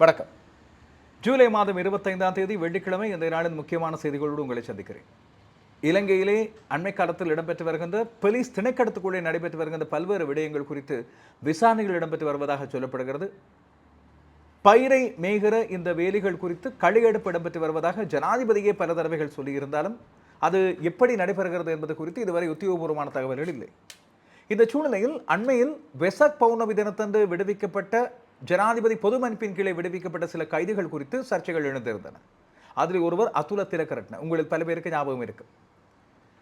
வணக்கம். ஜூலை மாதம் இருபத்தைந்தாம் தேதி வெள்ளிக்கிழமை இந்த நாளின் முக்கியமான செய்திகளோடு உங்களை சந்திக்கிறேன். இலங்கையிலே அண்மை காலத்தில் இடம்பெற்று வருகின்ற போலீஸ் திணைக்கடத்துக்குள்ளே நடைபெற்று வருகின்ற பல்வேறு விடயங்கள் குறித்து விசாரணைகள் இடம்பெற்று வருவதாக சொல்லப்படுகிறது. பயிரை மேய்கிற இந்த வேலிகள் குறித்து களியெடுப்பு இடம்பெற்று வருவதாக ஜனாதிபதியே பல தடவைகள் சொல்லியிருந்தாலும் அது எப்படி நடைபெறுகிறது என்பது குறித்து இதுவரை உத்தியோகபூர்வமான தகவல்கள் இல்லை. இந்த சூழ்நிலையில் அண்மையில் வெசக் பௌர்ணமி தினத்தன்று விடுவிக்கப்பட்ட ஜனாதிபதி பொது மன்பின் கீழே விடுவிக்கப்பட்ட சில கைதிகள் குறித்து சர்ச்சைகள் எழுந்திருந்தன. அதில் ஒருவர் அதுல திலக்கரட்ன உங்களில் பல பேருக்கு ஞாபகம் இருக்கு.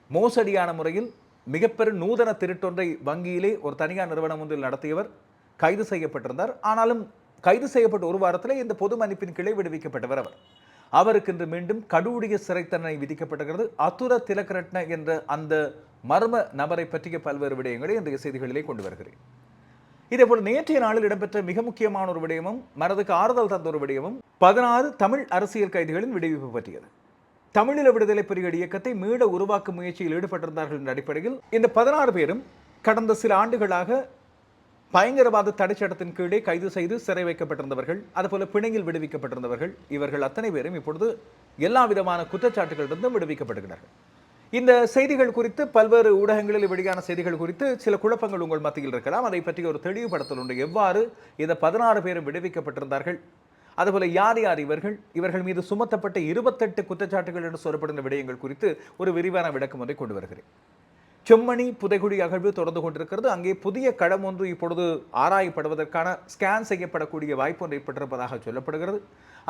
மோசடியான முறையில் மிகப்பெரும் நூதன திருட்டொன்றை வங்கியிலே ஒரு தனியார் நிறுவனம் ஒன்றில் நடத்தியவர் கைது செய்யப்பட்டிருந்தார். ஆனாலும் கைது செய்யப்பட்ட ஒரு வாரத்தில் இந்த பொது மன்னிப்பின் கிளை விடுவிக்கப்பட்டவர் அவர். அவருக்கு இன்று மீண்டும் கடூடிய சிறை தண்டனை விதிக்கப்பட்டிருக்கிறது. அதுர திலக்கரட்ன என்ற அந்த மர்ம நபரை பற்றிய பல்வேறு விடயங்களை இன்றைய செய்திகளிலே கொண்டு வருகிறேன். இதேபோல் நேற்றைய நாளில் இடம்பெற்ற மிக முக்கியமான ஒரு விடயமும் மனதுக்கு ஆறுதல் தந்த ஒரு விடயமும் பதினாறு தமிழ் அரசியல் கைதிகளின் விடுவிப்பு பற்றியது. தமிழீழ விடுதலை புலிகள் இயக்கத்தை மீள உருவாக்கும் முயற்சியில் ஈடுபட்டிருந்தார்கள் என்ற அடிப்படையில் இந்த பதினாறு பேரும் கடந்த சில ஆண்டுகளாக பயங்கரவாத தடைச்சட்டத்தின் கீழே கைது செய்து சிறை வைக்கப்பட்டிருந்தவர்கள் அதுபோல பிணையில் விடுவிக்கப்பட்டிருந்தவர்கள். இவர்கள் அத்தனை பேரும் இப்பொழுது எல்லா விதமான குற்றச்சாட்டுகளிலிருந்தும் விடுவிக்கப்படுகிறார்கள். இந்த செய்திகள் குறித்து பல்வேறு ஊடகங்களில் வெளியான செய்திகள் குறித்து சில குழப்பங்கள் உங்கள் மத்தியில் இருக்கலாம். அதை பற்றி ஒரு தெளிவுபடுத்தல் உண்டு. எவ்வாறு இந்த பதினாறு பேரும் விடுவிக்கப்பட்டிருந்தார்கள்? அதுபோல யார் யார் இவர்கள்? இவர்கள் மீது சுமத்தப்பட்ட இருபத்தெட்டு குற்றச்சாட்டுகள் என்று சொல்லப்படுகிற விடயங்கள் குறித்து ஒரு விரிவான விளக்கம் ஒன்றை கொண்டு வருகிறேன். செம்மணி புதைகுழி அகழ்வு தொடர்ந்து கொண்டிருக்கிறது. அங்கே புதிய களம் ஒன்று இப்பொழுது ஆராயப்படுவதற்கான ஸ்கேன் செய்யப்படக்கூடிய வாய்ப்பு ஒன்று ஏற்பட்டிருப்பதாக சொல்லப்படுகிறது.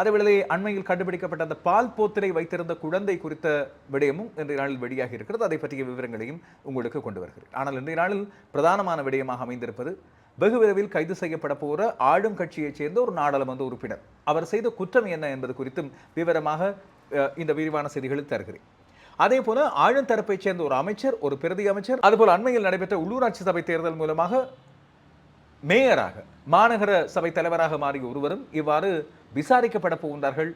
அதேவேளை அண்மையில் கண்டுபிடிக்கப்பட்ட அந்த பால் போத்திரை வைத்திருந்த குழந்தை குறித்த விடயமும் இன்றைய நாளில் வெளியாகி இருக்கிறது. அதை பற்றிய விவரங்களையும் உங்களுக்கு கொண்டு வருகிறேன். ஆனால் இன்றைய நாளில் பிரதானமான விடயமாக அமைந்திருப்பது வெகு விரைவில் கைது செய்யப்பட போகிற ஆளும் கட்சியைச் சேர்ந்த ஒரு நாடாளுமன்ற உறுப்பினர். அவர் செய்த குற்றம் என்ன என்பது குறித்தும் விவரமாக இந்த விரிவான செய்திகளில் தருகிறேன். அதே போல ஆளும் தரப்பைச் சேர்ந்த ஒரு அமைச்சர் ஒரு பிரதி அமைச்சர் அதுபோல் அண்மையில் நடைபெற்ற உள்ளூராட்சி சபை தேர்தல் மூலமாக மேயராக மாநகர சபை தலைவராக மாறிய ஒருவரும் இவ்வாறு விசாரிக்கப்பட போகின்றார்கள்.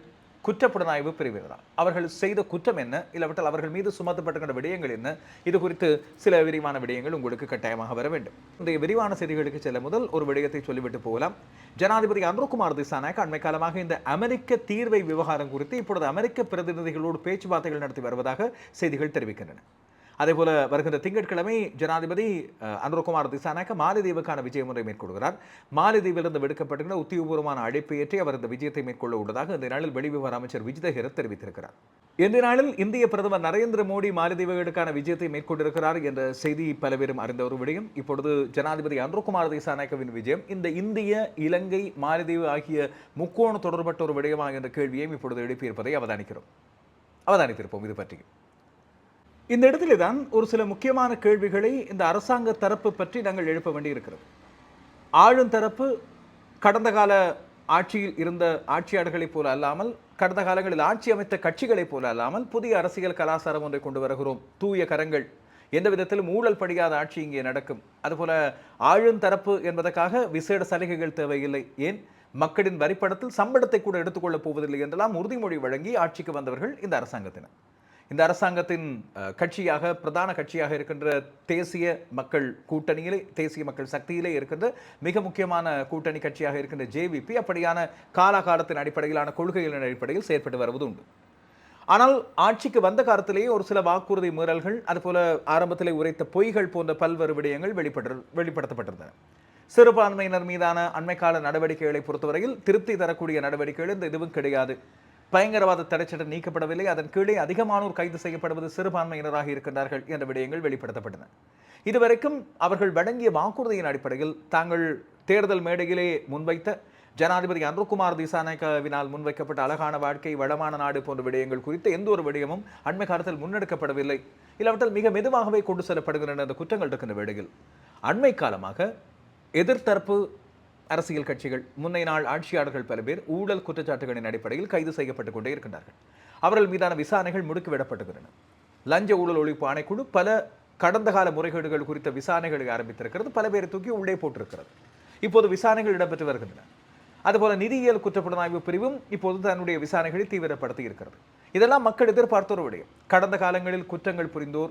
குற்றப்புலனாய்வு பிரிவினரால் அவர்கள் செய்த குற்றம் என்ன? இல்லாவிட்டால் அவர்கள் மீது சுமத்தப்பட்டுகின்ற விடயங்கள் என்ன? இது குறித்து சில விரிவான விடயங்கள் உங்களுக்கு கட்டாயமாக வர வேண்டும். இன்றைய விரிவான செய்திகளுக்கு செல்ல முதல் ஒரு விடயத்தை சொல்லிவிட்டு போகலாம். ஜனாதிபதி அன்ருகுமார் திசாநாயக் அண்மை காலமாக இந்த அமெரிக்க தீர்வை விவகாரம் குறித்து இப்பொழுது அமெரிக்க பிரதிநிதிகளோடு பேச்சுவார்த்தைகள் நடத்தி வருவதாக செய்திகள் தெரிவிக்கின்றன. அதேபோல வருகின்ற திங்கட்கிழமை ஜனாதிபதி அனுரகுமார் திசாநாயக்க மாலத்தீவுக்கான விஜயம் ஒன்றை மேற்கொள்கிறார். மாலத்தீவிலிருந்து விடுக்கப்பட்டுள்ள உத்தியோகபூர்வமான அழைப்பை ஏற்றி அவர் இந்த விஜயத்தை மேற்கொள்ள உள்ளதாக இந்த நாளில் வெளிவிவகார அமைச்சர் விஜித ஹெரத் தெரிவித்திருக்கிறார். இந்த நாளில் இந்திய பிரதமர் நரேந்திர மோடி மாலத்தீவுகளுக்கான விஜயத்தை மேற்கொண்டிருக்கிறார் என்ற செய்தி பல பேரும் அறிந்த ஒரு விடயம். இப்பொழுது ஜனாதிபதி அன்ருகுமார் திசாநாயக்கவின் விஜயம். இந்த இந்திய இலங்கை மாலதீவு ஆகிய முக்கோண தொடர்பட்ட ஒரு விடயமா என்ற கேள்வியையும் இப்பொழுது எழுப்பியிருப்பதை அவதானிக்கிறோம். அவதானித்திருப்போம் இது பற்றி இந்த இடத்திலே தான் ஒரு சில முக்கியமான கேள்விகளை இந்த அரசாங்க தரப்பு பற்றி நாங்கள் எழுப்ப வேண்டியிருக்கிறது. ஆளும் தரப்பு கடந்த கால ஆட்சியில் இருந்த ஆட்சியாளர்களைப் போல அல்லாமல் கடந்த காலங்களில் ஆட்சி அமைத்த கட்சிகளைப் போல அல்லாமல் புதிய அரசியல் கலாச்சாரம் ஒன்றை கொண்டு வருகிறோம். தூய கரங்கள். எந்த விதத்திலும் ஊழல் படியாத ஆட்சி இங்கே நடக்கும். அதுபோல ஆளும் தரப்பு என்பதற்காக விசேட சலுகைகள் தேவையில்லை. ஏன்? மக்களின் வரிப்படத்தில் சம்பளத்தை கூட எடுத்துக்கொள்ளப் போவதில்லை என்றெல்லாம் உறுதிமொழி வழங்கி ஆட்சிக்கு வந்தவர்கள் இந்த அரசாங்கத்தினர். இந்த அரசாங்கத்தின் கட்சியாக பிரதான கட்சியாக இருக்கின்ற தேசிய மக்கள் கூட்டணியிலே தேசிய மக்கள் சக்தியிலே இருக்கின்ற மிக முக்கியமான கூட்டணி கட்சியாக இருக்கின்ற ஜேவிபி அப்படியான காலாகாலத்தின் அடிப்படையிலான கொள்கைகளின் அடிப்படையில் செயற்பட்டு வருவது உண்டு. ஆனால் ஆட்சிக்கு வந்த காலத்திலேயே ஒரு சில வாக்குறுதி மீறல்கள் அதுபோல ஆரம்பத்திலே உரைத்த பொய்கள் போன்ற பல்வேறு விடயங்கள் வெளிப்பட்டு வெளிப்படுத்தப்பட்டிருந்தன. சிறுபான்மையினர் மீதான அண்மைக்கால நடவடிக்கைகளை பொறுத்தவரையில் திருப்தி தரக்கூடிய நடவடிக்கைகள் இந்த எதுவும் கிடையாது. பயங்கரவாத தடைச்சட்டம் நீக்கப்படவில்லை. அதன் கீழே அதிகமானோர் கைது செய்யப்படுவது சிறுபான்மையினராக இருக்கின்றார்கள் என்ற விடயங்கள் வெளிப்படுத்தப்பட்டன. இதுவரைக்கும் அவர்கள் வழங்கிய வாக்குறுதியின் அடிப்படையில் தாங்கள் தேர்தல் மேடையிலே முன்வைத்த ஜனாதிபதி அன்ருகுமார் திசாநாயக்கவினால் முன்வைக்கப்பட்ட அழகான வாழ்க்கை வளமான நாடு போன்ற விடயங்கள் குறித்து எந்த ஒரு விடயமும் அண்மை காலத்தில் முன்னெடுக்கப்படவில்லை. இல்லாவிட்டால் மிக மெதுவாகவே கொண்டு செல்லப்படுகின்றன என்ற குற்றங்கள் இருக்கின்ற வேளையில். அண்மை காலமாக எதிர்த்தரப்பு அரசியல் கட்சிகள் முன்னைய நாள் ஆட்சியாளர்கள் பல பேர் ஊழல் குற்றச்சாட்டுகளின் அடிப்படையில் கைது செய்யப்பட்டுக் கொண்டே இருக்கின்றார்கள். அவர்கள் மீதான விசாரணைகள் முடுக்கிவிடப்பட்டுகின்றன. லஞ்ச ஊழல் ஒழிப்பு ஆணைக்குழு பல கடந்த கால முறைகேடுகள் குறித்த விசாரணைகளை ஆரம்பித்திருக்கிறது. பல பேரை தூக்கி உள்ளே போட்டிருக்கிறது. இப்போது விசாரணைகள் இடம்பெற்று வருகின்றன. அதுபோல நிதியியல் குற்றப்புலனாய்வு பிரிவும் இப்போது தன்னுடைய விசாரணைகளை தீவிரப்படுத்தி இருக்கிறது. இதெல்லாம் மக்கள் எதிர்பார்த்த ஒரு விடயம். கடந்த காலங்களில் குற்றங்கள் புரிந்தோர்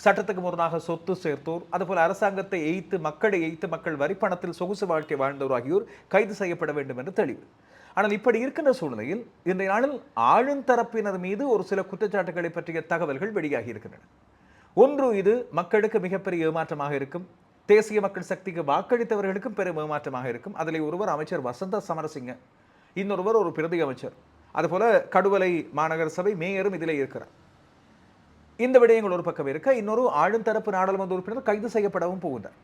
சட்டத்துக்கு முரணாக சொத்து சேர்த்தோர் அதுபோல அரசாங்கத்தை எய்த்து மக்களை எய்த்து மக்கள் வரிப்பணத்தில் சொகுசு வாழ்க்கை வாழ்ந்தோர் ஆகியோர் கைது செய்யப்பட வேண்டும் என்று தெளிவு. ஆனால் இப்படி இருக்கின்ற சூழ்நிலையில் இன்றைய நாளில் ஆளுந்தரப்பினர் மீது ஒரு சில குற்றச்சாட்டுகளை பற்றிய தகவல்கள் வெளியாகி இருக்கின்றன. ஒன்று இது மக்களுக்கு மிகப்பெரிய ஏமாற்றமாக இருக்கும். தேசிய மக்கள் சக்திக்கு வாக்களித்தவர்களுக்கும் பெரும் ஏமாற்றமாக இருக்கும். அதில் ஒருவர் அமைச்சர் வசந்த சமரசிங்க இன்னொருவர் ஒரு பிரதி அமைச்சர். அதுபோல கடுவலை மாநகர சபை மேயரும் இதிலே இருக்கிறார். இந்த விடயங்கள் ஒரு பக்கம் இருக்க இன்னொரு ஆளுந்தரப்பு நாடாளுமன்ற உறுப்பினர் கைது செய்யப்படவும் போகின்றார்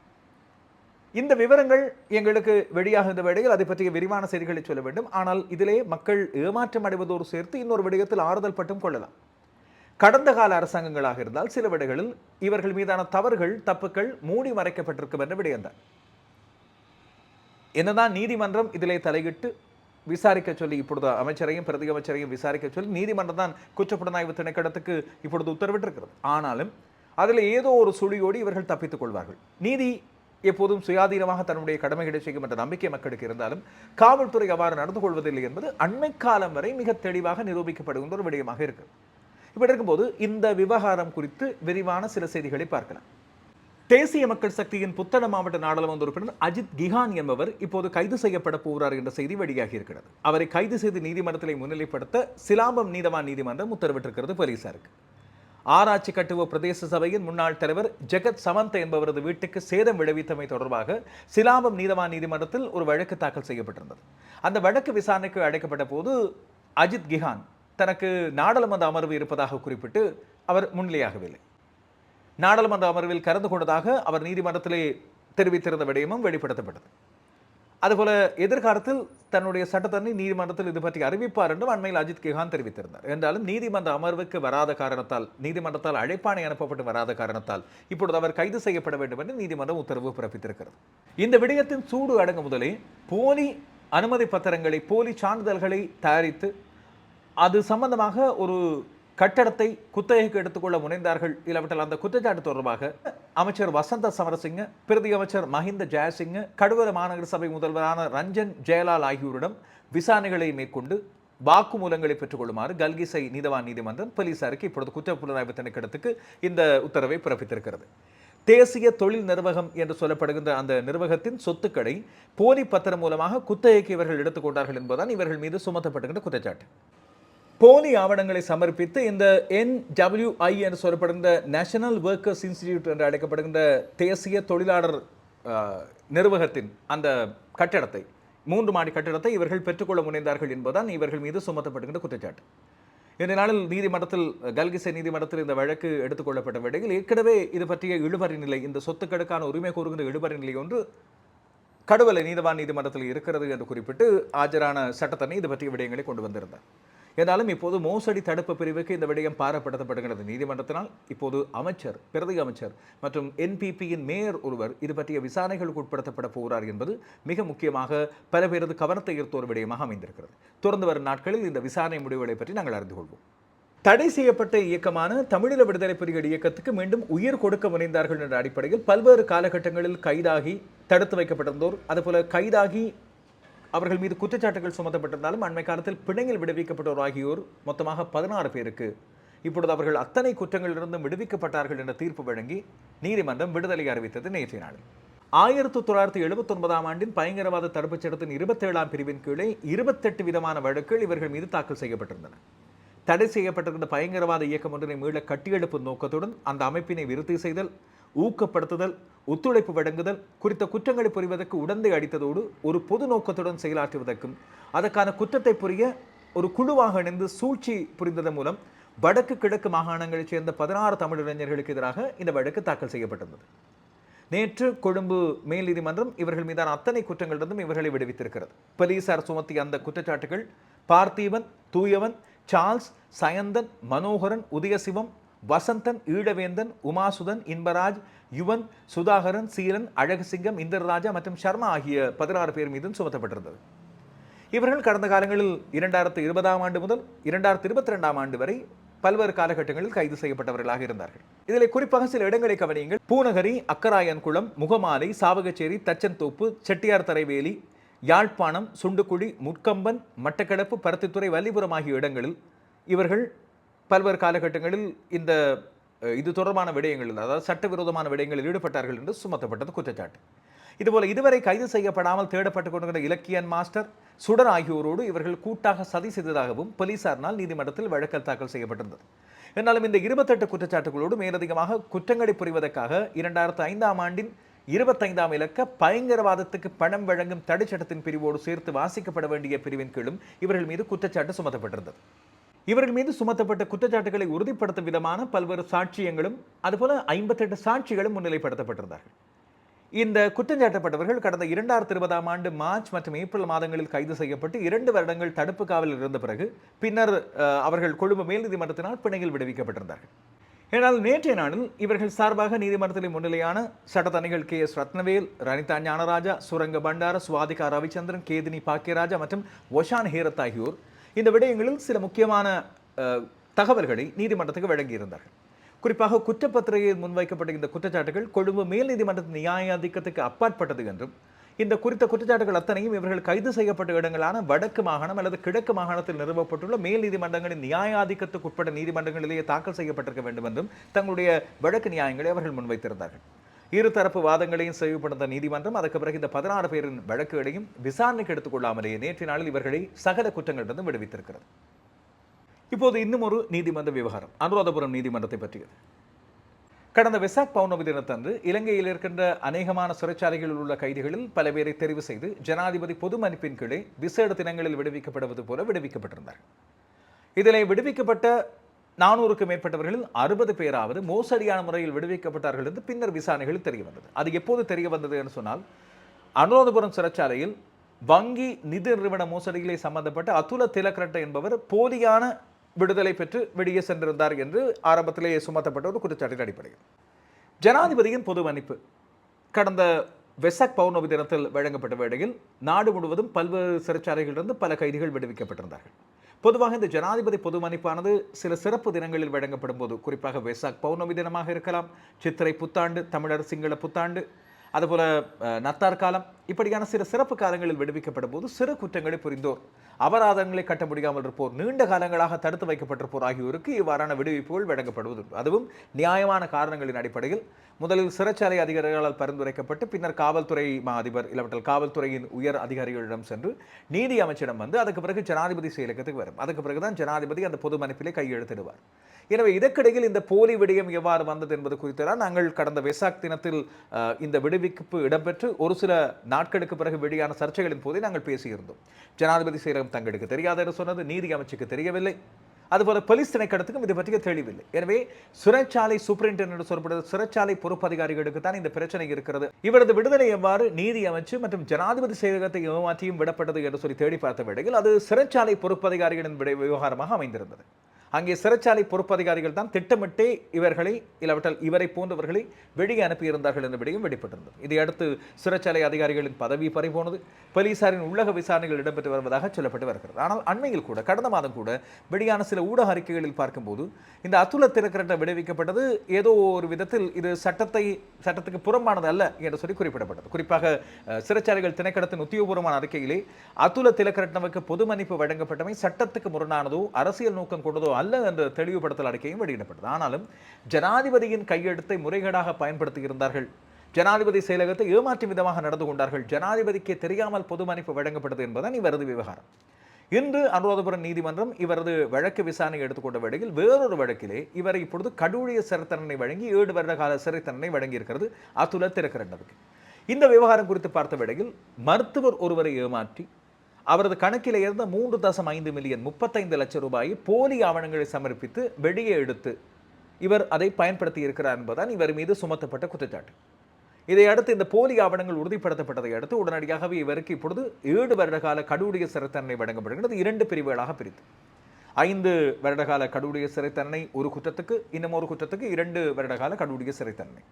இந்த விவரங்கள் எங்களுக்கு வெளியாகின்ற வேளையில் அதை பற்றிய விரிவான செய்திகளை சொல்ல வேண்டும். ஆனால் இதிலே மக்கள் ஏமாற்றம் அடைவதோடு சேர்த்து இன்னொரு விடயத்தில் ஆறுதல் பட்டும் கொள்ளலாம். கடந்த கால அரசாங்கங்களாக இருந்தால் சில விடைகளில் இவர்கள் மீதான தவறுகள் தப்புக்கள் மூடி மறைக்கப்பட்டிருக்கும் என்ற விடயம்தான். என்னதான் நீதிமன்றம் இதிலே தலையிட்டு விசாரிக்க சொல்லி இப்பொழுது அமைச்சரையும் பிரதி அமைச்சரையும் விசாரிக்க சொல்லி நீதிமன்றம் தான் குற்றப்புலனாய்வு திணைக்களத்துக்கு இப்பொழுது உத்தரவிட்டிருக்கிறது. ஆனாலும் அதில் ஏதோ ஒரு சுழியோடு இவர்கள் தப்பித்துக் கொள்வார்கள். நீதி எப்போதும் சுயாதீனமாக தன்னுடைய கடமைகளை செய்யும் என்ற நம்பிக்கை மக்களுக்கு இருந்தாலும் காவல்துறை அவ்வாறு நடந்து கொள்வதில்லை என்பது அண்மை காலம் வரை மிக தெளிவாக நிரூபிக்கப்படுகின்ற ஒரு விடயமாக இருக்கு இப்படி இருக்கும்போது இந்த விவகாரம் குறித்து விரிவான சில செய்திகளை பார்க்கலாம். தேசிய மக்கள் சக்தியின் புத்தள மாவட்ட நாடாளுமன்ற உறுப்பினர் அஜித் கிஹான் என்பவர் இப்போது கைது செய்யப்பட போகிறார் என்ற செய்தி வெளியாகி இருக்கிறது. அவரை கைது செய்து நீதிமன்றத்தில் முன்னிலைப்படுத்த சிலாம்பம் நீதவான் நீதிமன்றம் உத்தரவிட்டிருக்கிறது போலீசாருக்கு. ஆராய்ச்சி கட்டுவ பிரதேச சபையின் முன்னாள் தலைவர் ஜெகத் சமந்த் என்பவரது வீட்டுக்கு சேதம் விளைவித்தமை தொடர்பாக சிலாம்பம் நீதவான் நீதிமன்றத்தில் ஒரு வழக்கு தாக்கல் செய்யப்பட்டிருந்தது. அந்த வழக்கு விசாரணைக்கு அழைக்கப்பட்ட போது அஜித் கிஹான் தனக்கு நாடாளுமன்ற அமர்வு இருப்பதாக குறிப்பிட்டு அவர் முன்னிலையாகவில்லை. நாடாளுமன்ற அமர்வில் கலந்து கொண்டதாக அவர் நீதிமன்றத்திலே தெரிவித்திருந்த விடயமும் வெளிப்படுத்தப்பட்டது. அதுபோல எதிர்காலத்தில் தன்னுடைய சட்டத்தரணி நீதிமன்றத்தில் இது பற்றி அறிவிப்பார் என்றும் அண்மையில் அஜித் கிஹான் தெரிவித்திருந்தார். என்றாலும் நீதிமன்ற அமர்வுக்கு வராத காரணத்தால் நீதிமன்றத்தால் அழைப்பாணை அனுப்பப்பட்டு வராத காரணத்தால் இப்பொழுது அவர் கைது செய்யப்பட வேண்டும் என்று நீதிமன்றம் உத்தரவு பிறப்பித்திருக்கிறது. இந்த விடயத்தின் சூடு அடங்கும் முதலே போலி அனுமதி பத்திரங்களை போலி சான்றிதழ்களை தயாரித்து அது சம்பந்தமாக ஒரு கட்டடத்தை குத்தகைக்கு எடுத்துக்கொள்ள முனைந்தார்கள். இல்லாவிட்டால் அந்த குற்றச்சாட்டு தொடர்பாக அமைச்சர் வசந்த சமரசிங்க பிரதி அமைச்சர் மஹிந்த ஜெயசிங்க கடுவர மாநகர சபை முதல்வரான ரஞ்சன் ஜெயலால் ஆகியோரிடம் விசாரணைகளை மேற்கொண்டு வாக்குமூலங்களை பெற்றுக்கொள்ளுமாறு கல்கிசை நீதவான் நீதிமன்றம் போலீசாருக்கு இப்பொழுது குற்றப்புலனாய்வு திணைக்களத்துக்கு இந்த உத்தரவை பிறப்பித்திருக்கிறது. தேசிய தொழில் நிர்வாகம் என்று சொல்லப்படுகின்ற அந்த நிர்வாகத்தின் சொத்துக்களை போலி பத்திரம் மூலமாக குத்தகைக்கு இவர்கள் எடுத்துக்கொண்டார்கள் என்பதுதான் இவர்கள் மீது சுமத்தப்படுகின்ற குற்றச்சாட்டு. போலி ஆவணங்களை சமர்ப்பித்து இந்த என்டபிள்யூஐ என்று சொல்லப்படுகின்ற நேஷனல் ஒர்க்கர்ஸ் இன்ஸ்டிடியூட் என்று அழைக்கப்படுகின்ற தேசிய தொழிலாளர் நிர்வாகத்தின் அந்த கட்டடத்தை மூன்று மாடி கட்டடத்தை இவர்கள் பெற்றுக்கொள்ள முனைந்தார்கள் என்பதுதான் இவர்கள் மீது சுமத்தப்படுகின்ற குற்றச்சாட்டு. இந்த நாளில் நீதிமன்றத்தில் கல்கிசை நீதிமன்றத்தில் இந்த வழக்கு எடுத்துக்கொள்ளப்பட்ட வேளையில் ஏற்கனவே இது பற்றிய இழுபறி நிலை இந்த சொத்துக்களுக்கான உரிமை கோருகின்ற இழுபறி நிலை ஒன்று கடுவலை நீதவான் நீதிமன்றத்தில் இருக்கிறது என்று குறிப்பிட்டு ஆஜரான சட்டத்தனை இது பற்றிய விடயங்களை கொண்டு வந்திருந்தார். என்றாலும் இப்போது மோசடி தடுப்பு பிரிவுக்கு இந்த விடயம் பாரப்படுத்தப்படுகிறது. நீதிமன்றத்தினால் இப்போது அமைச்சர் பிரதி அமைச்சர் மற்றும் என்பிபியின் மேயர் ஒருவர் இது பற்றிய விசாரணைகளுக்கு உட்படுத்தப்பட போகிறார் என்பது மிக முக்கியமாக பல பேரது கவனத்தை ஈர்த்த ஒரு விடயமாக அமைந்திருக்கிறது. தொடர்ந்து வரும் நாட்களில் இந்த விசாரணை முடிவுகளை பற்றி நாங்கள் அறிந்து கொள்வோம். தடை செய்யப்பட்ட இயக்கமான தமிழீழ விடுதலை புலிகள் இயக்கத்துக்கு மீண்டும் உயிர் கொடுக்க முனைந்தார்கள் என்ற அடிப்படையில் பல்வேறு காலகட்டங்களில் கைதாகி தடுத்து வைக்கப்பட்டிருந்தோர். அதுபோல கைதாகி அவர்கள் மீது குற்றச்சாட்டுகள் சுமத்தப்பட்டிருந்தாலும் அண்மை காலத்தில் பிணையில் விடுவிக்கப்பட்டோர் ஆகியோர் மொத்தமாக பதினாறு பேருக்கு. இப்பொழுது அவர்கள் அத்தனை குற்றங்களிலிருந்தும் விடுவிக்கப்பட்டார்கள் என்ற தீர்ப்பு வழங்கி நீதிமன்றம் விடுதலை அறிவித்தது நேற்றைய நாளில் ஆயிரத்தி தொள்ளாயிரத்தி எழுபத்தி ஒன்பதாம் ஆண்டின் பயங்கரவாத தடுப்புச் சட்டத்தின் இருபத்தேழாம் பிரிவின் கீழே இருபத்தெட்டு விதமான வழக்குகள் இவர்கள் மீது தாக்கல் செய்யப்பட்டிருந்தன. தடை செய்யப்பட்டிருந்த பயங்கரவாத இயக்கம் ஒன்றினை மீள கட்டியெழுப்பும் நோக்கத்துடன் அந்த அமைப்பினை விருத்தி செய்தல் ஊக்கப்படுத்துதல் ஒத்துழைப்பு வழங்குதல் குறித்த குற்றங்களை புரிவதற்கு உடந்தை அடித்ததோடு ஒரு பொது நோக்கத்துடன் செயலாற்றுவதற்கும் அதற்கான குற்றத்தை புரிய ஒரு குழுவாக இணைந்து சூழ்ச்சி புரிந்ததன் மூலம் வடக்கு கிழக்கு மாகாணங்களைச் சேர்ந்த பதினாறு தமிழ் இளைஞர்களுக்கு எதிராக இந்த வழக்கு தாக்கல் செய்யப்பட்டிருந்தது நேற்று கொழும்பு மேல் நீதிமன்றம் இவர்கள் மீதான அத்தனை குற்றங்களிலிருந்தும் இவர்களை விடுவித்திருக்கிறது. போலீசார் சுமத்திய அந்த குற்றச்சாட்டுகள் பார்த்தீவன் தூயவன் சார்ல்ஸ் சயந்தன் மனோகரன் உதயசிவம் வசந்தன் ஈழவேந்தன் உமாசுதன் இன்பராஜ் யுவன் சுதாகரன் சீலன் அழகுசிங்கம் இந்திரராஜா மற்றும் சர்மா ஆகிய பதினாறு பேர் மீதும் சுமத்தப்பட்டிருந்தது. இவர்கள் கடந்த காலங்களில் இரண்டாயிரத்து இருபதாம் ஆண்டு முதல் இரண்டாயிரத்து இருபத்தி ரெண்டாம் ஆண்டு வரை பல்வேறு காலகட்டங்களில் கைது செய்யப்பட்டவர்களாக இருந்தார்கள். இதில் குறிப்பாக சில இடங்களை கவனியுங்கள். பூநகரி அக்கராயன்குளம் முகமாலை சாவகச்சேரி தச்சன்தோப்பு செட்டியார் தரைவேலி யாழ்ப்பாணம் சுண்டுக்குழி முட்கம்பன் மட்டக்களப்பு பருத்தித்துறை வல்லிபுரம் ஆகிய இடங்களில் இவர்கள் பல்வேறு காலகட்டங்களில் இந்த இது தொடர்பான விடயங்களில் அதாவது சட்டவிரோதமான விடயங்களில் ஈடுபட்டார்கள் என்று சுமத்தப்பட்டது குற்றச்சாட்டு. இதுபோல இதுவரை கைது செய்யப்படாமல் தேடப்பட்டுக் கொண்டிருந்த இலக்கியன் மாஸ்டர் சுடர் ஆகியோரோடு இவர்கள் கூட்டாக சதி செய்ததாகவும் போலீசாரினால் நீதிமன்றத்தில் வழக்கல் தாக்கல் செய்யப்பட்டிருந்தது. என்னாலும் இந்த இருபத்தெட்டு குற்றச்சாட்டுகளோடு மேலதிகமாக குற்றங்களை புரிவதற்காக இரண்டாயிரத்து ஐந்தாம் ஆண்டின் இருபத்தைந்தாம் இலக்க பயங்கரவாதத்துக்கு பணம் வழங்கும் தடைச்சட்டத்தின் பிரிவோடு சேர்த்து வாசிக்கப்பட வேண்டிய பிரிவின் கீழும் இவர்கள் மீது குற்றச்சாட்டு சுமத்தப்பட்டிருந்தது. இவர்கள் மீது சுமத்தப்பட்ட குற்றச்சாட்டுகளை உறுதிப்படுத்தும் விதமான பல்வேறு சாட்சியங்களும் அதுபோல ஐம்பத்தெட்டு சாட்சிகளும் முன்னிலைப்படுத்தப்பட்டிருந்தார்கள். இந்த குற்றஞ்சாட்டப்பட்டவர்கள் கடந்த இரண்டாயிரத்தி இருபதாம் ஆண்டு மார்ச் மற்றும் ஏப்ரல் மாதங்களில் கைது செய்யப்பட்டு இரண்டு வருடங்கள் தடுப்பு காவலில் இருந்த பிறகு பின்னர் அவர்கள் கொழும்பு மேல் நீதிமன்றத்தினால் பிணையில் விடுவிக்கப்பட்டிருந்தார்கள். ஏனால் நேற்றைய நாளில் இவர்கள் சார்பாக நீதிமன்றத்தில் முன்னிலையான சட்டத்தணிகள் கே. எஸ். ரத்னவேல் ரனிதா ஞானராஜா சுரங்க பண்டார சுவாதிகா ரவிச்சந்திரன் கேதினி பாக்கியராஜா மற்றும் ஒஷான் ஹீரத் ஆகியோர் இந்த விடயங்களில் சில முக்கியமான தகவல்களை நீதிமன்றத்துக்கு வழங்கியிருந்தார்கள். குறிப்பாக குற்றப்பத்திரையில் முன்வைக்கப்பட்ட இந்த குற்றச்சாட்டுகள் கொழும்பு மேல் நீதிமன்றத்தின் நியாயாதிக்கத்துக்கு அப்பாற்பட்டது என்றும் இந்த குறித்த குற்றச்சாட்டுகள் அத்தனையும் இவர்கள் கைது செய்யப்பட்ட இடங்களான வடக்கு மாகாணம் அல்லது கிழக்கு மாகாணத்தில் நிறுவப்பட்டுள்ள மேல் நீதிமன்றங்களின் நியாயாதிக்கத்துக்கு உட்பட்ட நீதிமன்றங்களிலேயே தாக்கல் செய்யப்பட்டிருக்க வேண்டும் என்றும் தங்களுடைய வழக்கு நியாயங்களை அவர்கள் முன்வைத்திருந்தார்கள். இருதரப்பு வாதங்களையும் செவிப்படுத்த நீதிமன்றம் அதற்கு பிறகு இந்த பதினாறு பேரின் வழக்குகளையும் விசாரணைக்கு எடுத்துக்கொள்ளாமலேயே நேற்று நாளில் இவர்களை சகல குற்றங்களிலிருந்து விடுவித்திருக்கிறது. இப்போது இன்னும் ஒரு நீதிமன்ற விவகாரம். அனுராதபுரம் நீதிமன்றத்தை பற்றியது. கடந்த வெசாக் பௌர்ணமி தினத்தன்று இலங்கையில் இருக்கின்ற அநேகமான சிறைச்சாலைகளில் உள்ள கைதிகளில் பல பேரை தெரிவு செய்து ஜனாதிபதி பொது மன்னிப்பின் கீழே விசேட தினங்களில் விடுவிக்கப்படுவது போல விடுவிக்கப்பட்டிருந்தார் இதிலே விடுவிக்கப்பட்ட நானூறுக்கு மேற்பட்டவர்களில் அறுபது பேராவது மோசடியான முறையில் விடுவிக்கப்பட்டார்கள் என்று பின்னர் விசாரணைகளில் தெரிய வந்தது. அது எப்போது தெரிய வந்தது என்று சொன்னால் அனுராதபுரம் சிறைச்சாலையில் வங்கி நிதி நிறுவன மோசடிகளை சம்பந்தப்பட்ட அதுல திலக்கரட்ட என்பவர் போலியான விடுதலை பெற்று வெளியே சென்றிருந்தார் என்று ஆரம்பத்திலேயே சுமத்தப்பட்ட ஒரு குற்றச்சாட்டின் அடிப்படையில். ஜனாதிபதியின் பொது மன்னிப்பு. கடந்த வெசக் பௌர்ணமி தினத்தில் வழங்கப்பட்ட வேளையில் நாடு முழுவதும் பல்வேறு சிறைச்சாலைகளிலிருந்து பல கைதிகள் விடுவிக்கப்பட்டிருந்தார்கள். பொதுவாக இந்த ஜனாதிபதி பொது மன்னிப்பானது சில சிறப்பு தினங்களில் வழங்கப்படும் போது குறிப்பாக வெசாக் பௌர்ணமி தினமாக இருக்கலாம் சித்திரை புத்தாண்டு தமிழர் சிங்கள புத்தாண்டு அதுபோல நத்தார் காலம் இப்படியான சில சிறப்பு காலங்களில் விடுவிக்கப்படும் போது சிறு குற்றங்களை புரிந்தோர் அபராதங்களை கட்ட முடியாமல் இருப்போர் நீண்ட காலங்களாக தடுத்து வைக்கப்பட்டிருப்போர் ஆகியோருக்கு இவ்வாறான விடுவிப்புகள் வழங்கப்படுவது அதுவும் நியாயமான காரணங்களின் அடிப்படையில். முதலில் சிறைச்சாலை அதிகாரிகளால் பரிந்துரைக்கப்பட்டு பின்னர் காவல்துறை மா அதிபர் இல்லாவிட்டால் காவல்துறையின் உயர் அதிகாரிகளிடம் சென்று நீதி அமைச்சிடம் வந்து அதுக்கு பிறகு ஜனாதிபதி செயலகத்துக்கு வரும். அதுக்கு பிறகுதான் ஜனாதிபதி அந்த பொது மனுப்பிலே கையெழுத்திடுவார். எனவே இதற்கிடையில் இந்த போலி விடயம் எவ்வாறு வந்தது என்பது குறித்துதான் நாங்கள் கடந்த வெசாக் தினத்தில் இந்த விடுவிப்பு இடம்பெற்று ஒரு சில நாட்களுக்கு பிறகு வெளியான சர்ச்சைகளின் போதே நாங்கள் பேசியிருந்தோம். ஜனாதிபதி செயலகம் தங்களுக்கு தெரியாது என்று சொன்னது நீதி அமைச்சுக்கு தெரியவில்லை. அதுபோல போலீஸ் திணைக்களத்துக்கும் இது பற்றிய தெளிவில்லை. எனவே சிறைச்சாலை சூப்பரிண்டென்டென்ட் என்று சொல்லப்படுவது சிறைச்சாலை பொறுப்பு அதிகாரிகளுக்கு தான் இந்த பிரச்சனை இருக்கிறது. இவரது விடுதலை எவ்வாறு நீதி அமைச்சு மற்றும் ஜனாதிபதி செயலகத்தை ஏமாற்றியும் விடப்பட்டது என்று சொல்லி தேடி பார்த்த வேளையில் அது சிறைச்சாலை பொறுப்பு அதிகாரிகளின் விவகாரமாக அமைந்திருந்தது. அங்கே சிறைச்சாலை பொறுப்பதிகாரிகள் தான் திட்டமிட்டே இவர்களை இல்லாவிட்டால் இவரை போன்றவர்களை வெளியே அனுப்பியிருந்தார்கள் என்ற விடையும் வெளிப்பட்டிருந்தது. இதையடுத்து சிறைச்சாலை அதிகாரிகளின் பதவி பறிபோனது. போலீசாரின் உள்ளக விசாரணைகள் இடம்பெற்று வருவதாக சொல்லப்பட்டு வருகிறது. ஆனால் அண்மையில் கூட கடந்த மாதம் கூட வெளியான சில ஊடக அறிக்கைகளில் பார்க்கும்போது இந்த அத்துல திறக்கரட்ட விடுவிக்கப்பட்டது. ஏதோ ஒரு விதத்தில் இது சட்டத்தை சட்டத்துக்கு புறம்பானது அல்ல என்று சொல்லி குறிப்பிடப்பட்டது. குறிப்பாக சிறைச்சாலைகள் திணைக்களத்தின் உத்தியோகபூர்வமான அறிக்கையிலே அத்துல திலக்கரட்னவுக்கு பொது மன்னிப்பு வழங்கப்பட்டமை சட்டத்துக்கு முரணானதோ அரசியல் நோக்கம் கொண்டதோ அல்ல என்ற தெளிவுபடுத்தல் அறிக்கையும் வெளியிடப்பட்டது. ஆனாலும் ஜனாதிபதியின் கையெழுத்தை முறைகேடாக பயன்படுத்தி இருந்தார்கள் ஜனாதிபதி செயலகத்தை ஏமாற்றும் விதமாக நடந்து கொண்டார்கள். ஜனாதிபதிக்கு தெரியாமல் பொது மன்னிப்பு வழங்கப்பட்டது என்பதுதான் இவரது விவகாரம். இன்று அனுராதபுரம் நீதிமன்றம் இவரது வழக்கு விசாரணை எடுத்துக்கொண்ட வேளையில் வேறொரு வழக்கிலே இவரை இப்பொழுது கடூழிய சிறை தண்டனை வழங்கி ஏழு வருட கால சிறை தண்டனை வழங்கியிருக்கிறது அத்துல திறக்கிறண்டதுக்கு இந்த விவகாரம் குறித்து பார்த்த வேளையில் மருத்துவர் ஒருவரை ஏமாற்றி அவரது கணக்கில் இருந்த மூன்று தசம் ஐந்து மில்லியன் முப்பத்தைந்து லட்சம் ரூபாயை போலி ஆவணங்களை சமர்ப்பித்து வெளியே எடுத்து இவர் அதை பயன்படுத்தி இருக்கிறார் என்பதுதான் இவர் மீது சுமத்தப்பட்ட குற்றச்சாட்டு. இதையடுத்து இந்த போலி ஆவணங்கள் உறுதிப்படுத்தப்பட்டதை அடுத்து உடனடியாகவே இவருக்கு இப்பொழுது ஏழு வருட கால கடூழிய சிறை தண்டனை வழங்கப்படுகிறது. இரண்டு பிரிவுகளாக பிரித்து. ஐந்து வருடகால கடூடிய சிறை தண்டனை ஒரு குற்றத்துக்கு இன்னும் ஒரு குற்றத்துக்கு இரண்டு வருடகால கடூடிய சிறை தண்டனை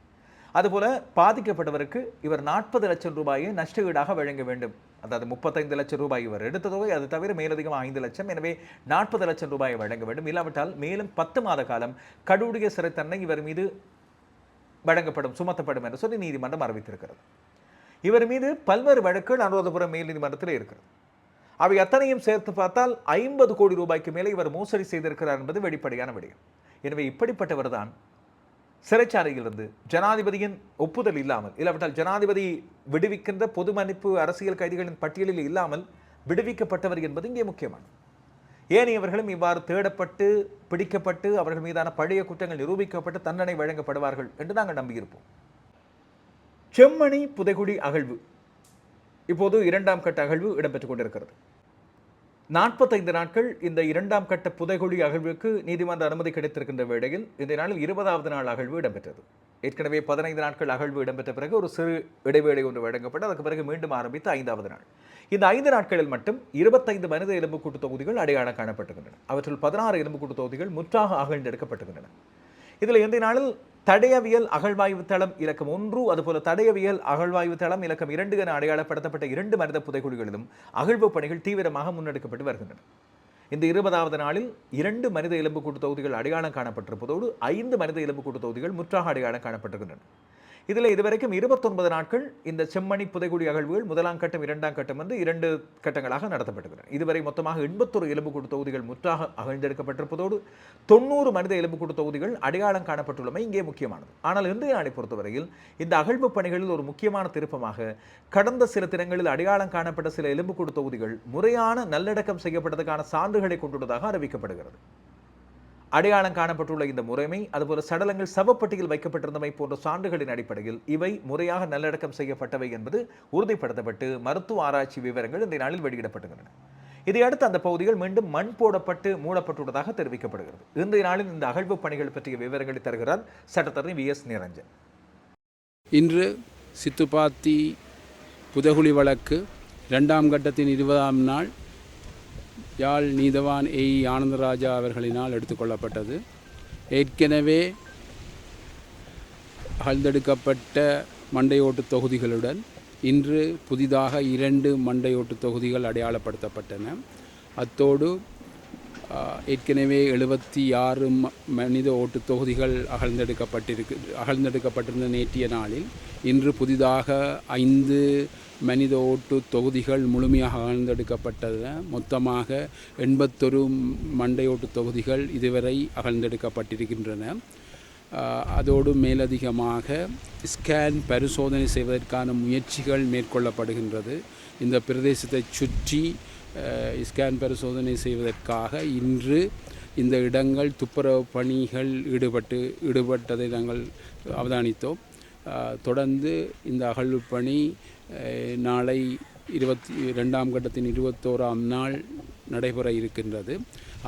அதுபோல பாதிக்கப்பட்டவருக்கு இவர் நாற்பது லட்சம் ரூபாயை நஷ்டஈடாக வழங்க வேண்டும். அதாவது முப்பத்தைந்து லட்சம் ரூபாய் இவர் எடுத்த தொகை அது தவிர மேலதிகம் ஐந்து லட்சம். எனவே நாற்பது லட்சம் ரூபாயை வழங்க வேண்டும். இல்லாவிட்டால் மேலும் பத்து மாத காலம் கடூழிய சிறைத்தன்மை இவர் மீது வழங்கப்படும் சுமத்தப்படும் என்று சொல்லி நீதிமன்றம் அறிவித்திருக்கிறது. இவர் மீது பல்வேறு வழக்குகள் அனுராதபுரம் மேல் நீதிமன்றத்தில் இருக்கிறது. அவை அத்தனையும் சேர்த்து பார்த்தால் ஐம்பது கோடி ரூபாய்க்கு மேலே இவர் மோசடி செய்திருக்கிறார் என்பது வெளிப்படையான விடயம். எனவே இப்படிப்பட்டவர் தான் சிறைச்சாலையிலிருந்து ஜனாதிபதியின் ஒப்புதல் இல்லாமல் இல்லாவிட்டால் ஜனாதிபதி விடுவிக்கின்ற பொது மன்னிப்பு அரசியல் கைதிகளின் பட்டியலில் இல்லாமல் விடுவிக்கப்பட்டவர் என்பது இங்கே முக்கியமானது. ஏனையவர்களும் இவ்வாறு தேடப்பட்டு பிடிக்கப்பட்டு அவர்கள் மீதான பழைய குற்றங்கள் நிரூபிக்கப்பட்டு தண்டனை வழங்கப்படுவார்கள் என்று நாங்கள் நம்பியிருப்போம். செம்மணி புதைகுடி அகழ்வு. இப்போது இரண்டாம் கட்ட அகழ்வு இடம்பெற்றுக் கொண்டிருக்கிறது. நாற்பத்தைந்து நாட்கள் இந்த இரண்டாம் கட்ட புதைகுழி அகழ்வுக்கு நீதிமன்ற அனுமதி கிடைத்திருக்கின்ற வேளையில் இந்த நாளில் இருபதாவது நாள் அகழ்வு இடம்பெற்றது. ஏற்கனவே பதினைந்து நாட்கள் அகழ்வு இடம்பெற்ற பிறகு ஒரு சிறு இடைவேளை ஒன்று வழங்கப்பட்டு அதுக்கு பிறகு மீண்டும் ஆரம்பித்த ஐந்தாவது நாள். இந்த ஐந்து நாட்களில் மட்டும் இருபத்தைந்து மனித எலும்புக்கூட்டு தொகுதிகள் அடையாளம் காணப்பட்டுகின்றன. அவற்றில் பதினாறு எலும்புக்கூட்டு தொகுதிகள் முற்றாக அகழ்ந்தெடுக்கப்பட்டுகின்றன இதில் இந்த நாளில் தடையவியல் அகழ்வாய்வு தளம் இலக்கம் ஒன்று அதுபோல தடையவியல் அகழ்வாய்வு தளம் இலக்கம் இரண்டு என அடையாளப்படுத்தப்பட்ட இரண்டு மனித புதைக்குழிகளிலும் அகழ்வு பணிகள் தீவிரமாக முன்னெடுக்கப்பட்டு வருகின்றன. இந்த இருபதாவது நாளில் இரண்டு மனித எலும்புக்கூட்டு தொகுதிகள் அடையாளம் காணப்பட்டிருப்பதோடு ஐந்து மனித எலும்புக்கூட்டு தொகுதிகள் முற்றாக அடையாளம் காணப்பட்டிருக்கின்றன. இதில் இதுவரைக்கும் இருபத்தொன்பது நாட்கள் இந்த செம்மணி புதைகுடி அகழ்வுகள் முதலாம் கட்டம் இரண்டாம் கட்டம் வந்து இரண்டு கட்டங்களாக நடத்தப்பட்டுள்ளன இதுவரை மொத்தமாக எண்பத்தொரு எலும்புக்கூடு தொகுதிகள் முற்றாக அகழ்ந்தெடுக்கப்பட்டிருப்பதோடு தொண்ணூறு மனித எலும்புக்கூடு தொகுதிகள் அடையாளம் காணப்பட்டுள்ளமை இங்கே முக்கியமானது. ஆனால் இந்திய நாளை பொறுத்தவரையில் இந்த அகழ்வு பணிகளில் ஒரு முக்கியமான திருப்பமாக கடந்த சில தினங்களில் அடையாளம் காணப்பட்ட சில எலும்புக்கூடு தொகுதிகள் முறையான நல்லடக்கம் செய்யப்பட்டதற்கான சான்றுகளை கொண்டுள்ளதாக அறிவிக்கப்படுகிறது. அடையாளம் காணப்பட்டுள்ள இந்த முறைமை அதுபோல சடலங்கள் சவப்பட்டியில் வைக்கப்பட்டிருந்தமை போன்ற சான்றுகளின் அடிப்படையில் இவை முறையாக நல்லடக்கம் செய்யப்பட்டவை என்பது உறுதிப்படுத்தப்பட்டு மருத்துவ ஆராய்ச்சி விவரங்கள் இந்த நாளில் வெளியிடப்படுகின்றன இதையடுத்து அந்த பகுதிகள் மீண்டும் மண் போடப்பட்டு மூடப்பட்டுள்ளதாக தெரிவிக்கப்படுகிறது. இன்றைய நாளில் இந்த அகழ்வு பணிகள் பற்றிய விவரங்களை தருகிறார் சட்டத்தரணி வி. எஸ். நிரஞ்சன். இன்று சித்துப்பாத்தி புதகுழி வழக்கு இரண்டாம் கட்டத்தின் இருபதாம் நாள் யாழ் நீதவான் ஏ ஆனந்தராஜா அவர்களினால் எடுத்துக்கொள்ளப்பட்டது. ஏற்கனவே அகழ்ந்தெடுக்கப்பட்ட மண்டையோட்டு தொகுதிகளுடன் இன்று புதிதாக இரண்டு மண்டையோட்டு தொகுதிகள் அடையாளப்படுத்தப்பட்டன. அத்தோடு ஏற்கனவே எழுபத்தி ஆறு ம மனித ஓட்டு தொகுதிகள் அகழ்ந்தெடுக்கப்பட்டிருக்கு அகழ்ந்தெடுக்கப்பட்டிருந்த நேற்றைய நாளில் இன்று புதிதாக ஐந்து மனித ஓட்டு தொகுதிகள் முழுமையாக அகழ்ந்தெடுக்கப்பட்டது. மொத்தமாக எண்பத்தொரு மண்டையோட்டு தொகுதிகள் இதுவரை அகழ்ந்தெடுக்கப்பட்டிருக்கின்றன. அதோடு மேலதிகமாக ஸ்கேன் பரிசோதனை செய்வதற்கான முயற்சிகள் மேற்கொள்ளப்படுகின்றது. இந்த பிரதேசத்தை சுற்றி ஸ்கேன் பரிசோதனை செய்வதற்காக இன்று இந்த இடங்கள் துப்புரவு பணிகள் ஈடுபட்டு ஈடுபட்டதை நாங்கள் அவதானித்தோம். தொடர்ந்து இந்த அகழ்வு பணி நாளை இருபத்தி ரெண்டாம் கட்டத்தின் இருபத்தோராம் நாள் நடைபெற இருக்கின்றது.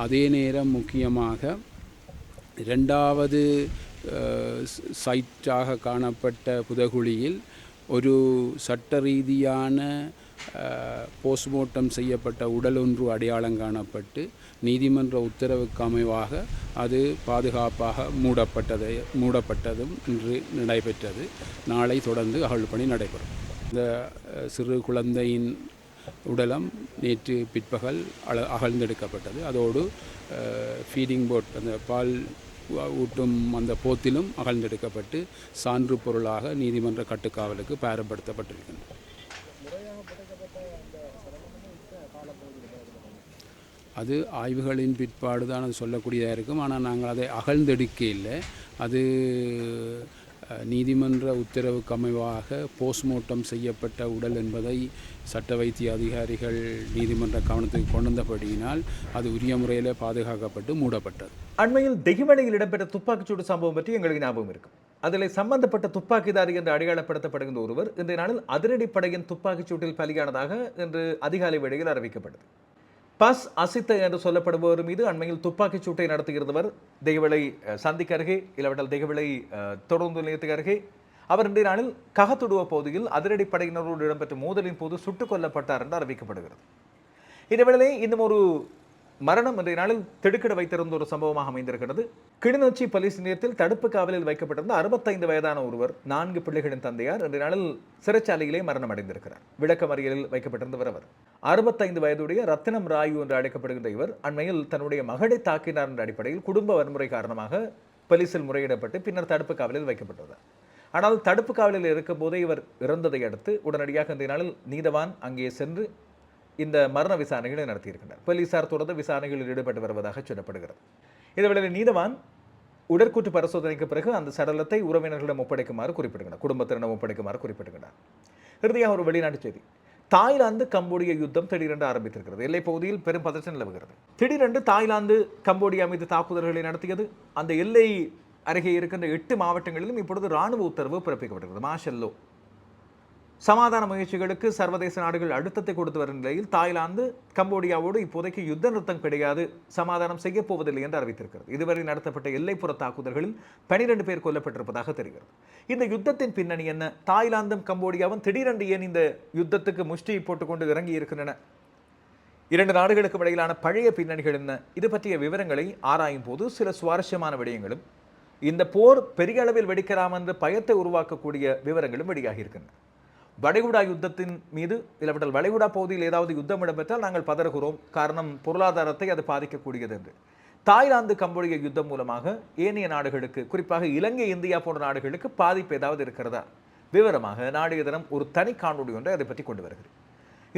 அதே நேரம் முக்கியமாக ரெண்டாவது சைட்டாக காணப்பட்ட புதகுழியில் ஒரு சட்ட ரீதியான போஸ்ட்மார்ட்டம் செய்யப்பட்ட உடல் ஒன்று அடையாளம் காணப்பட்டு நீதிமன்ற உத்தரவுக்கு அமைவாக அது பாதுகாப்பாக மூடப்பட்டது மூடப்பட்டதும் இன்று நடைபெற்றது. நாளை தொடர்ந்து அகழ்பணி நடைபெறும். இந்த சிறு குழந்தையின் உடலம் நேற்று பிற்பகல் அழ அகழ்ந்தெடுக்கப்பட்டது. அதோடு ஃபீடிங் போட் அந்த பால் ஊட்டும் அந்த போத்திலும் அகழ்ந்தெடுக்கப்பட்டு சான்று பொருளாக நீதிமன்ற கட்டுக்காவலுக்கு பயன்படுத்தப்பட்டிருக்கின்றன அது ஆய்வுகளின் பிற்பாடு தான் அது சொல்லக்கூடியதாக இருக்கும். ஆனால் நாங்கள் அதை அகழ்ந்தெடுக்க இல்லை அது நீதிமன்ற உத்தரவுக்கு அமைவாக போஸ்ட்மார்ட்டம் செய்யப்பட்ட உடல் என்பதை சட்ட வைத்திய அதிகாரிகள் நீதிமன்ற கவனத்துக்கு கொண்டு வந்தபடியினால் அது உரிய முறையில் பாதுகாக்கப்பட்டு மூடப்பட்டது. அண்மையில் தெகிமலையில் இடம்பெற்ற துப்பாக்கிச்சூடு சம்பவம் பற்றி எங்களுக்கு ஞாபகம் இருக்கும். அதில் சம்பந்தப்பட்ட துப்பாக்கிதாரி என்று அடையாளப்படுத்தப்படுகின்ற ஒருவர் இந்த நாளில் அதிரடிப்படையின் துப்பாக்கிச்சூட்டில் பலியானதாக இன்று அதிகாலை வேளையில் அறிவிக்கப்பட்டது. பஸ் அசித்த என்று சொல்லப்படுபவர் மீது அண்மையில் துப்பாக்கிச் சூட்டை நடத்துகிறவர் தெய்வளை சந்திக்கு அருகே இல்லாவிட்டால் தெய்வளை தொடர்ந்து நிலையத்துக்கு அருகே. அவர் இன்றைய நாளில் ககத்துடுவ பகுதியில் அதிரடிப்படையினரோடு இடம்பெற்ற மோதலின் போது சுட்டுக் கொல்லப்பட்டார் என்று அறிவிக்கப்படுகிறது. இதேவேளை இன்னும் ஒரு மரணம் இன்றைய நாளில் திடுக்கிட வைத்திருந்த ஒரு சம்பவமாக அமைந்திருக்கிறது. கிளிநொச்சி போலீஸ் நிலையத்தில் தடுப்பு காவலில் வைக்கப்பட்டிருந்த அறுபத்தைந்து வயதான ஒருவர் நான்கு பிள்ளைகளின் தந்தையார் இன்றைய நாளில் சிறைச்சாலையிலே மரணம் அடைந்திருக்கிறார் விளக்கமறியலில் வைக்கப்பட்டிருந்தவர் அவர். அறுபத்தைந்து வயதுடைய ரத்தினம் ராயு என்று அழைக்கப்படுகின்ற இவர் அண்மையில் தன்னுடைய மகளை தாக்கினார் என்ற அடிப்படையில் குடும்ப வன்முறை காரணமாக போலீசில் முறையிடப்பட்டு பின்னர் தடுப்பு காவலில் வைக்கப்பட்டுள்ளார். ஆனால் தடுப்பு காவலில் இருக்கும் போதே இவர் இறந்ததை அடுத்து உடனடியாக இன்றைய நாளில் நீதவான் அங்கே சென்று இந்த மரண விசாரணைகளை நடத்தியிருக்கின்றார். போலீசார் தொடர்ந்து விசாரணைகளில் ஈடுபட்டு வருவதாக சொல்லப்படுகிறது. இதேவேளை நீதவான் உடற்கூற்று பரிசோதனைக்கு பிறகு அந்த சடலத்தை உறவினர்களிடம் ஒப்படைக்குமாறு குறிப்பிடுகிறார் குடும்பத்தினரிடம் ஒப்படைக்குமாறு குறிப்பிடுகிறார் இறுதியாக ஒரு வெளிநாட்டு செய்தி. தாய்லாந்து கம்போடிய யுத்தம் திடீரென்று ஆரம்பித்திருக்கிறது. எல்லைப் பகுதியில் பெரும் பதற்றம் நிலவுகிறது. திடீரென்று தாய்லாந்து கம்போடியா மீது தாக்குதல்களை நடத்தியது. அந்த எல்லை அருகே இருக்கின்ற எட்டு மாவட்டங்களிலும் இப்பொழுது ராணுவ உத்தரவு பிறப்பிக்கப்பட்டிருக்கிறது. மாஷல்லோ. சமாதான முயற்சிகளுக்கு சர்வதேச நாடுகள் அழுத்தத்தை கொடுத்து வரும் நிலையில் தாய்லாந்து கம்போடியாவோடு இப்போதைக்கு யுத்த நிறுத்தம் கிடையாது சமாதானம் செய்யப் போவதில்லை என்று அறிவித்திருக்கிறது. இதுவரை நடத்தப்பட்ட எல்லைப்புற தாக்குதல்களில் பனிரெண்டு பேர் கொல்லப்பட்டிருப்பதாக தெரிகிறது. இந்த யுத்தத்தின் பின்னணி என்ன? தாய்லாந்தும் கம்போடியாவும் திடீரென்று ஏன் இந்த யுத்தத்துக்கு முஷ்டி போட்டுக்கொண்டு இறங்கி இருக்கின்றன? இரண்டு நாடுகளுக்கும் இடையிலான பழைய பின்னணிகள் என்ன? இது பற்றிய விவரங்களை ஆராயும் போது சில சுவாரஸ்யமான விடயங்களும் இந்த போர் பெரிய அளவில் வெடிக்கலாம் என்ற பயத்தை உருவாக்கக்கூடிய விவரங்களும் வெளியாகி இருக்கின்றன. வளைகுடா யுத்தத்தின் மீது இல்லாவிட்டால் வளைகுடா பகுதியில் ஏதாவது யுத்தம் இடம்பெற்றால் நாங்கள் பதறுகிறோம். காரணம் பொருளாதாரத்தை அது பாதிக்கக்கூடியது என்று. தாய்லாந்து கம்போடிய யுத்தம் மூலமாக ஏனைய நாடுகளுக்கு குறிப்பாக இலங்கை இந்தியா போன்ற நாடுகளுக்கு பாதிப்பு ஏதாவது இருக்கிறதா? விவரமாக நாளைய தினம் ஒரு தனி காணொளி ஒன்றை அதை பற்றி கொண்டு வருகிறேன்.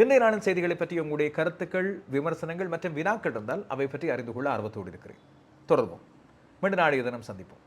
இன்றைய நாளின் செய்திகளை பற்றி உங்களுடைய கருத்துக்கள் விமர்சனங்கள் மற்றும் வினாக்கள் இருந்தால் அவை பற்றி அறிந்து கொள்ள ஆர்வத்தோடு இருக்கிறேன். தொடர்வோம். மீண்டும் நாளைய தினம் சந்திப்போம்.